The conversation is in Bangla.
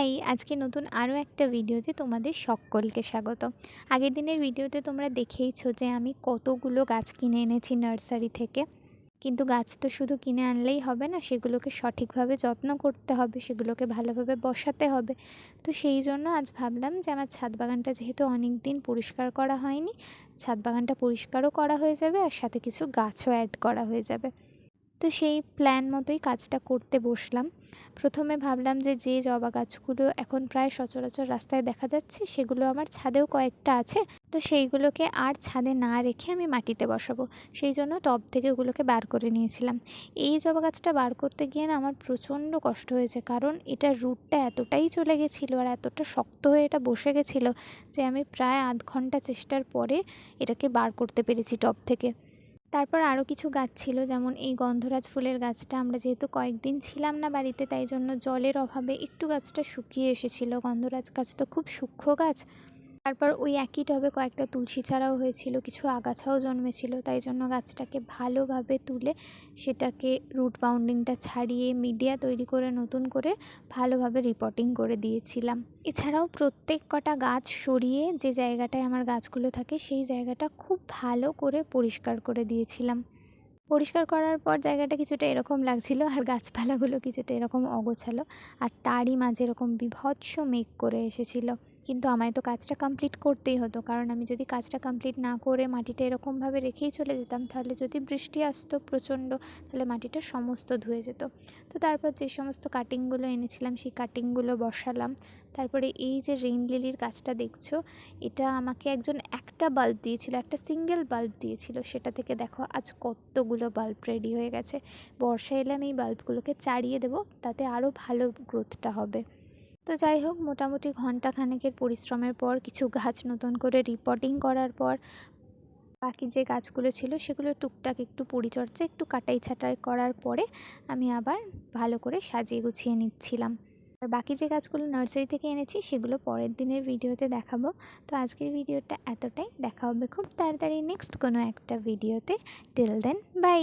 হাই আজকে নতুন আরও একটা ভিডিওতে তোমাদের সকলকে স্বাগত। আগের দিনের ভিডিওতে তোমরা দেখেইছো যে আমি কতগুলো গাছ কিনে এনেছি নার্সারি থেকে। কিন্তু গাছ তো শুধু কিনে আনলেই হবে না, সেগুলোকে সঠিকভাবে যত্ন করতে হবে, সেগুলোকে ভালোভাবে বসাতে হবে। তো সেই জন্য আজ ভাবলাম যে আমার ছাদ বাগানটা যেহেতু অনেক দিন পরিষ্কার করা হয়নি, ছাদ বাগানটা পরিষ্কারও করা হয়ে যাবে আর সাথে কিছু গাছও অ্যাড করা হয়ে যাবে। তো সেই প্ল্যান মতোই কাজটা করতে বসলাম। প্রথমে ভাবলাম যে যে জবা গাছগুলো এখন প্রায় সচরাচর রাস্তায় দেখা যাচ্ছে, সেগুলো আমার ছাদেও কয়েকটা আছে। তো সেইগুলোকে আর ছাদে না রেখে আমি মাটিতে বসাবো। সেই জন্য টব থেকে ওগুলোকে বার করে নিয়েছিলাম। এই জবা গাছটা বার করতে গিয়ে না আমার প্রচণ্ড কষ্ট হয়েছে, কারণ এটা রুটটা এতটাই চলে গেছিল আর এতটা শক্ত হয়ে এটা বসে গেছিল যে, আমি প্রায় আধ ঘণ্টা চেষ্টার পরে এটাকে বার করতে পেরেছি টব থেকে। তারপর আরও কিছু গাছ ছিল, যেমন এই গন্ধরাজ ফুলের গাছটা। আমরা যেহেতু কয়েকদিন ছিলাম না বাড়িতে, তাই জন্য জলের অভাবে একটু গাছটা শুকিয়ে এসেছিল। গন্ধরাজ গাছ তো খুব সূক্ষ্ম গাছ তারপর ওই একই টবে কয়েকটা তুলসী চারাও হয়েছিল, কিছু আগাছাও জন্মেছিল, তাই জন্য গাছটাকে ভালোভাবে তুলে সেটাকে রুট বাউন্ডিংটা ছাড়িয়ে মিডিয়া তৈরি করে, নতুন করে ভালোভাবে রিপোর্টিং করে দিয়েছিলাম। এছাড়াও প্রত্যেক কটা গাছ সরিয়ে যে জায়গাটায় আমার গাছগুলো থাকে, সেই জায়গাটা খুব ভালো করে পরিষ্কার করে দিয়েছিলাম। পরিষ্কার করার পর জায়গাটা কিছুটা এরকম লাগছিল, আর গাছপালাগুলো কিছুটা এরকম অগোছালো, আর তারই মাঝে এরকম বিভৎস মেঘ করে এসেছিল। কিন্তু আমায় তো কাজটা কমপ্লিট করতেই হতো। কারণ আমি যদি কাজটা কমপ্লিট না করে মাটিটা এরকমভাবে রেখেই চলে যেতাম, তাহলে যদি বৃষ্টি আসতো প্রচণ্ড, তাহলে মাটিটা সমস্ত ধুয়ে যেত। তো তারপর যে সমস্ত কাটিংগুলো এনেছিলাম, সেই কাটিংগুলো বসালাম। তারপরে এই যে রেইন লিলির গাছটা দেখছ, এটা আমাকে একজন একটা বাল্ব দিয়েছিল, একটা সিঙ্গেল বাল্ব দিয়েছিল। সেটা থেকে দেখো আজ কতগুলো বাল্ব রেডি হয়ে গেছে। বর্ষা এলে আমি এই বাল্বগুলোকে চাড়িয়ে দেবো, তাতে আরও ভালো গ্রোথটা হবে। তো যাই হোক, মোটামুটি ঘণ্টা খানেকের পরিশ্রমের পর কিছু গাছ নতুন করে রিপোর্টিং করার পর বাকি যে গাছগুলো ছিল সেগুলো টুকটাক একটু পরিচর্যা, একটু কাটাই ছাটাই করার পরে আমি আবার ভালো করে সাজিয়ে গুছিয়ে নিচ্ছিলাম। আর বাকি যে গাছগুলো নার্সারি থেকে এনেছি সেগুলো পরের দিনের ভিডিওতে দেখাবো। তো আজকের ভিডিওটা এতটাই। দেখা হবে খুব তাড়াতাড়ি নেক্সট কোনো একটা ভিডিওতে। Till then by